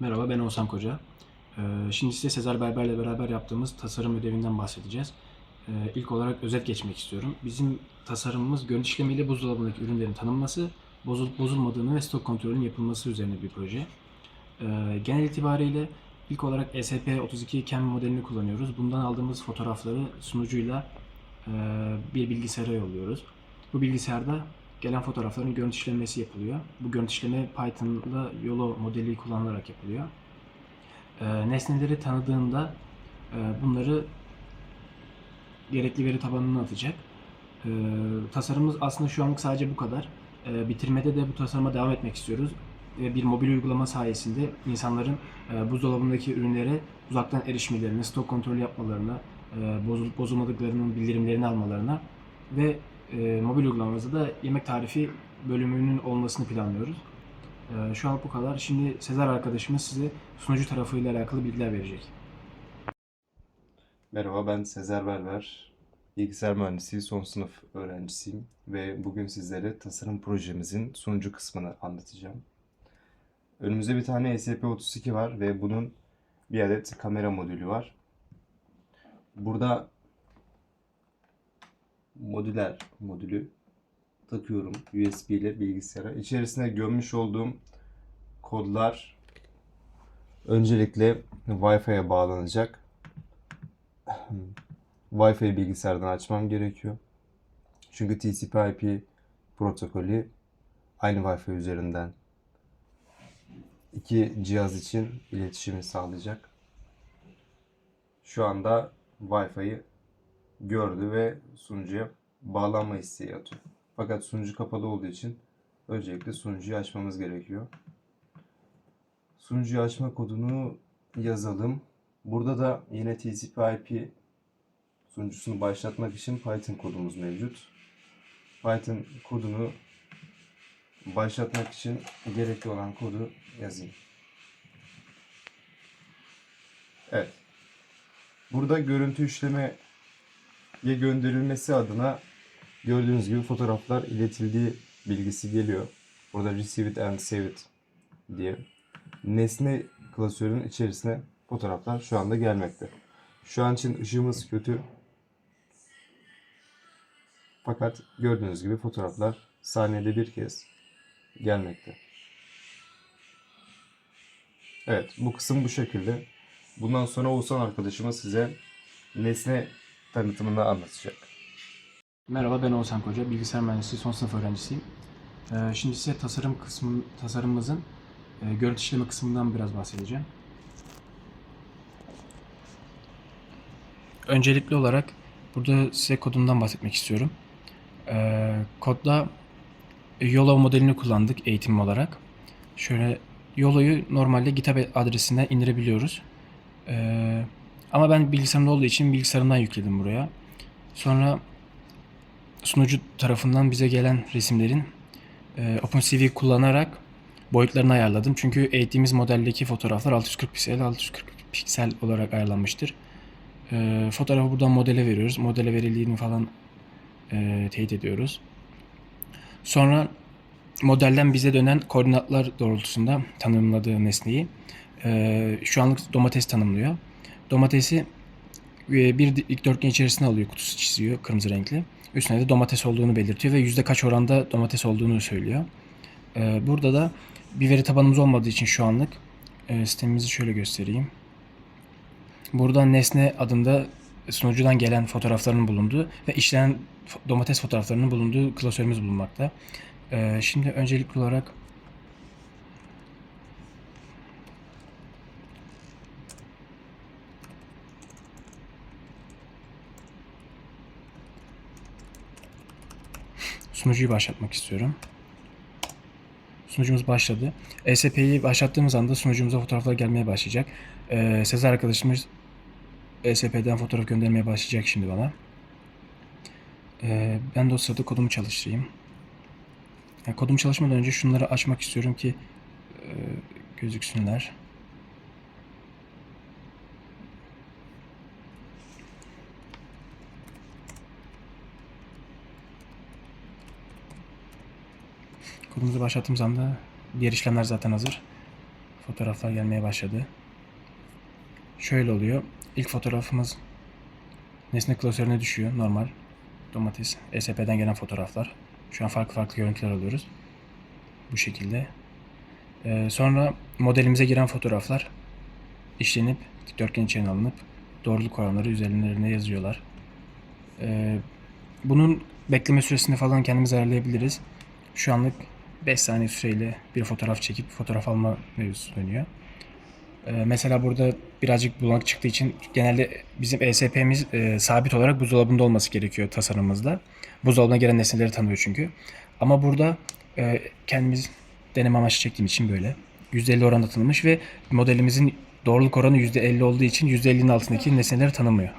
Merhaba ben Oğuzhan Koca. Ee, Şimdi size Sezer Berber'le beraber yaptığımız tasarım ödevinden bahsedeceğiz. Ee, İlk olarak özet geçmek istiyorum. Bizim tasarımımız görüntü işlemiyle buzdolabındaki ürünlerin tanınması, bozulup bozulmadığını ve stok kontrolünün yapılması üzerine bir proje. Ee, Genel itibariyle ilk olarak ESP32 CAM modelini kullanıyoruz. Bundan aldığımız fotoğrafları sunucuyla e, bir bilgisayara yolluyoruz. Bu bilgisayarda gelen fotoğrafların görüntü işlenmesi yapılıyor. Bu görüntü işleme Python'da YOLO modeli kullanılarak yapılıyor. Ee, nesneleri tanıdığında e, bunları gerekli veri tabanına atacak. Ee, tasarımımız aslında şu anlık sadece bu kadar. Ee, bitirmede de bu tasarıma devam etmek istiyoruz. Ve bir mobil uygulama sayesinde insanların e, buzdolabındaki ürünlere uzaktan erişmelerini, stok kontrolü yapmalarına, e, bozulup bozulmadıklarının bildirimlerini almalarına ve e, mobil uygulamamızda da yemek tarifi bölümünün olmasını planlıyoruz. E, şu an bu kadar. Şimdi Sezer arkadaşımız size sunucu tarafıyla alakalı bilgiler verecek. Merhaba ben Sezer Berber. Bilgisayar mühendisliği son sınıf öğrencisiyim ve bugün sizlere tasarım projemizin sunucu kısmını anlatacağım. Önümüzde bir tane ESP32 var ve bunun bir adet kamera modülü var. Burada modüler modülü takıyorum USB ile bilgisayara. İçerisine gömmüş olduğum kodlar öncelikle Wi-Fi'ye bağlanacak. Wi-Fi bilgisayardan açmam gerekiyor. Çünkü TCP/IP protokolü aynı Wi-Fi üzerinden iki cihaz için iletişimi sağlayacak. Şu anda Wi-Fi'yi gördü ve sunucuya bağlanma isteği atıyor. Fakat sunucu kapalı olduğu için öncelikle sunucuyu açmamız gerekiyor. Sunucuyu açma kodunu yazalım. Burada da yine TCP/IP sunucusunu başlatmak için Python kodumuz mevcut. Python kodunu başlatmak için gerekli olan kodu yazayım. Evet. Burada görüntü işlemeye gönderilmesi adına gördüğünüz gibi fotoğraflar iletildiği bilgisi geliyor. Burada receive it and save it diye nesne klasörünün içerisine fotoğraflar şu anda gelmekte. Şu an için ışığımız kötü. Fakat gördüğünüz gibi fotoğraflar saniyede bir kez gelmekte. Evet bu kısım bu şekilde. Bundan sonra Oğuzhan arkadaşımız size nesne tanıtımını anlatacak. Merhaba ben Oğuzhan Koca. Bilgisayar mühendisliği son sınıf öğrencisiyim. Ee, Şimdi size tasarım kısmı, tasarımımızın e, görüntü işleme kısmından biraz bahsedeceğim. Öncelikli olarak burada size kodundan bahsetmek istiyorum. Ee, kodda YOLO modelini kullandık eğitim olarak. Şöyle YOLO'yu normalde GitHub adresinden indirebiliyoruz. Ee, ama ben bilgisayarımda olduğu için bilgisayarımdan yükledim buraya. Sonra sunucu tarafından bize gelen resimlerin e, OpenCV kullanarak boyutlarını ayarladım. Çünkü eğittiğimiz modeldeki fotoğraflar 640 piksel 640 piksel olarak ayarlanmıştır. E, fotoğrafı buradan modele veriyoruz. Modele verildiğini falan e, teyit ediyoruz. Sonra modelden bize dönen koordinatlar doğrultusunda tanımladığı nesneyi e, şu anlık domates tanımlıyor. Domatesi e, bir dikdörtgen içerisine alıyor, kutusu çiziyor kırmızı renkli. Üstüne de domates olduğunu belirtiyor ve yüzde kaç oranda domates olduğunu söylüyor. Ee, burada da bir veri tabanımız olmadığı için şu anlık e, sistemimizi şöyle göstereyim. Burada nesne adında sunucudan gelen fotoğrafların bulunduğu ve işlenen domates fotoğraflarının bulunduğu klasörümüz bulunmakta. Şimdi öncelikli olarak sunucuyu başlatmak istiyorum. Sunucumuz başladı. ESP'yi başlattığımız anda sunucumuza fotoğraflar gelmeye başlayacak. Ee, Sezer arkadaşımız ESP'den fotoğraf göndermeye başlayacak şimdi bana. Ee, ben de o sırada kodumu çalıştırayım. Yani kodum çalışmadan önce şunları açmak istiyorum ki e, gözüksünler. Kodumuzu başlattığımız anda diğer işlemler zaten hazır. Fotoğraflar gelmeye başladı. Şöyle oluyor. İlk fotoğrafımız nesne klasörüne düşüyor normal. Domates, ESP'den gelen fotoğraflar. Şu an farklı farklı görüntüler alıyoruz. Bu şekilde. Ee, sonra modelimize giren fotoğraflar işlenip dikdörtgen içine alınıp doğruluk oranları üzerlerine yazıyorlar. Ee, bunun bekleme süresini falan kendimiz ayarlayabiliriz. Şu anlık 5 saniye süreyle bir fotoğraf çekip fotoğraf alma mevzusu dönüyor. Ee, mesela burada birazcık bulanık çıktığı için genelde bizim ESP'miz e, sabit olarak buzdolabında olması gerekiyor tasarımımızda. Buzdolabına gelen nesneleri tanıyor çünkü. Ama burada e, kendimiz deneme amaçlı çektiğim için böyle. %50 oranda tanınmış ve modelimizin doğruluk oranı %50 olduğu için %50'nin altındaki nesneleri tanımıyor.